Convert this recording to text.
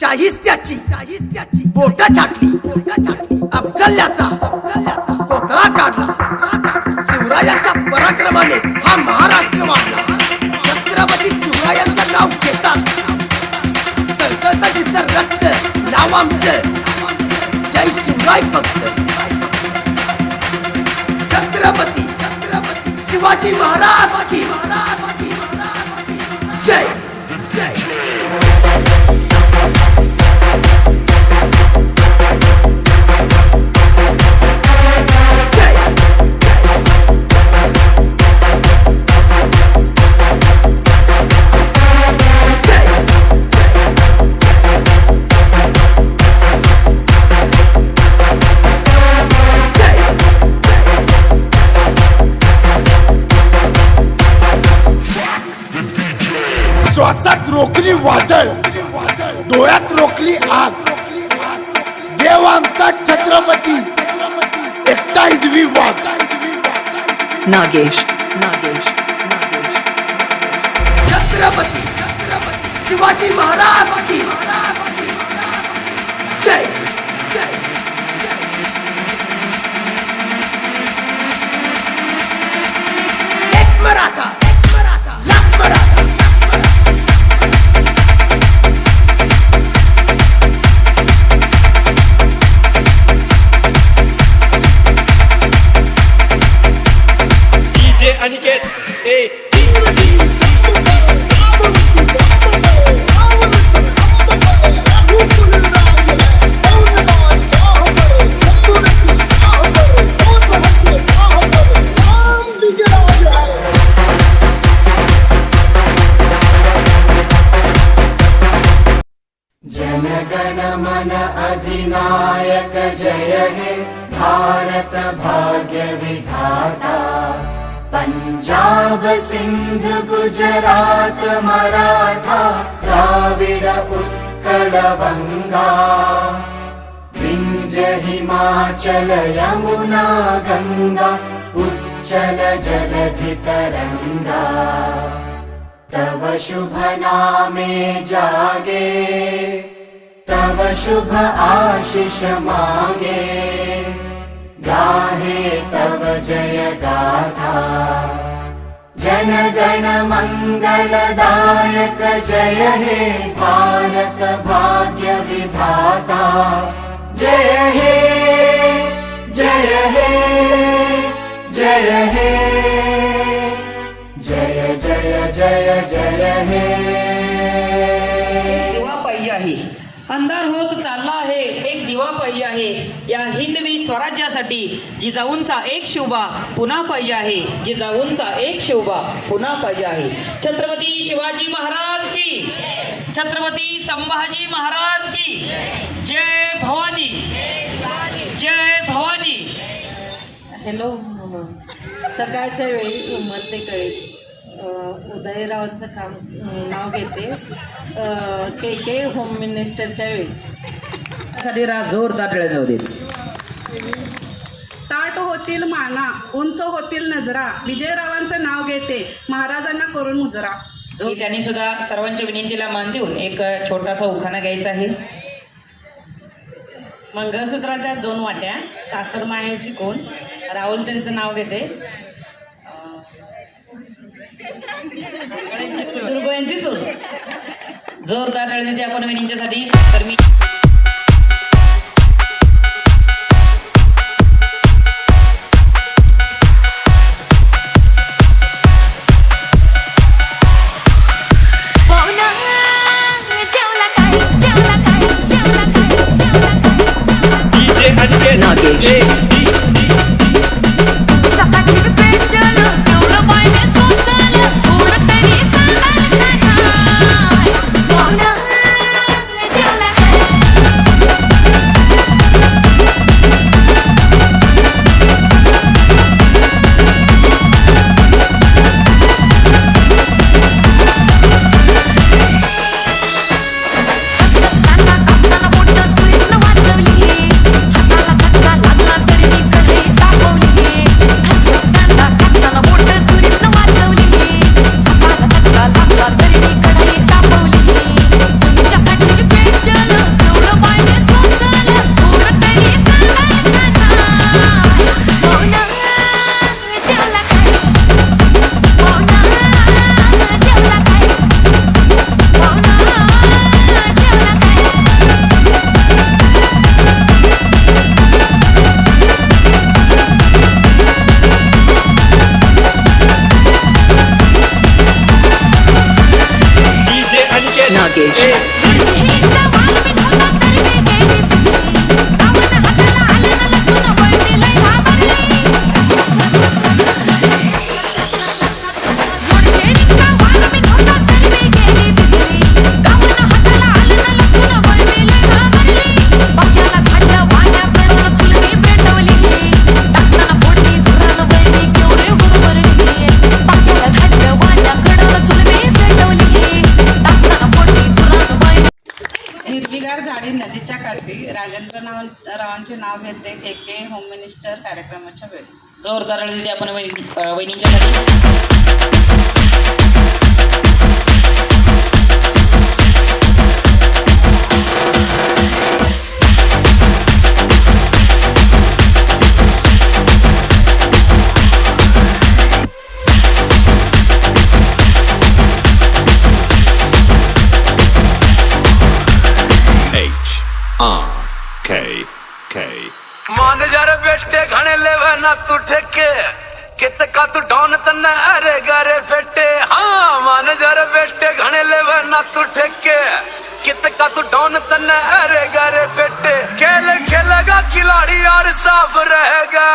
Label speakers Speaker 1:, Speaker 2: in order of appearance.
Speaker 1: चाहीस त्याची चाहीस त्याची बोट छाटली बोट छाटली अफजल्याचा अफजल्याचा कोकळा काढला. शिवरायांच्या पराक्रमानेच हा महाराष्ट्र वाढला. छत्रपती शिवरायांचं नाव घेतात. संसद तिथं रक्त नाव आमचं. जय शिवराय भक्त. छत्रपती छत्रपती शिवाजी महाराज महाराज. जय जय.
Speaker 2: रोखली वादळ. डोळ्यात रोखली आग. देव आमचा छत्रपती. एकटा इदवी वाघ.
Speaker 3: नागेश. नागेश नागेश
Speaker 1: छत्रपती छत्रपती. शिवाजी महाराज की.
Speaker 4: जनगणमन अधिनायक जय हे भारत भाग्य विधाता। पञ्जाब सिन्ध गुजरात मराठा द्राविड उत्कल गङ्गा इन्द्र हिमाचल यमुना गङ्गा उच्चल जगधितरङ्गा तव शुभ नामे जागे। शुभ आशिष मागे। गाहे तव जय गाथा। जन गण मंगलदायक जय हे भारत भाग्य
Speaker 5: अंधार होत चालला आहे. एक दिवा पाहिजे आहे. या हिंदवी स्वराज्यासाठी जिजाऊंचा एक शिवबा पुन्हा पाहिजे आहे. जिजाऊंचा एक शिवबा पुन्हा पाहिजे आहे. छत्रपती शिवाजी महाराज की. छत्रपती संभाजी महाराज की. जय भवानी. जय भवानी.
Speaker 6: हॅलो सकाळच्या वेळी उमरतेकडे उदयरावांचं काम नाव घेते. के के होम मिनिस्टरच्या वेळी.
Speaker 5: जोरदार टाळ्या जाऊ देत
Speaker 7: ताट होतील माना उंच होतील नजरा. विजयरावांचं नाव घेते महाराजांना करून मुजरा.
Speaker 5: जो त्यांनी सुद्धा सर्वांच्या विनंतीला मान देऊन एक छोटासा उखाणा घ्यायचा आहे.
Speaker 6: मंगळसूत्राच्या दोन वाट्या सासर माहेरची कोण? राहुल त्यांचं नाव घेते. दुर्गोयांची सून
Speaker 5: जोरदार टाळ्या देते आपण विनींच्यासाठी. तर मी
Speaker 8: झाडी नदीच्या काठी राजेंद्र नाव रावांचे नाव घेते के के होम मिनिस्टर कार्यक्रमाच्या वेळी.
Speaker 5: जोरदार आपण
Speaker 9: वहिनींच्या K K.
Speaker 10: मान जर बेटे घणे लेवे ना तू ठेके कित का तू डॉन तन्ने अरे गरे फेटे हाँ मान जर बेटे घणे लेवे ना तू ठेके कित का तू डॉन तन्ने अरे गरे फेटे खेल खेलेगा खिलाड़ी और साफ रहेगा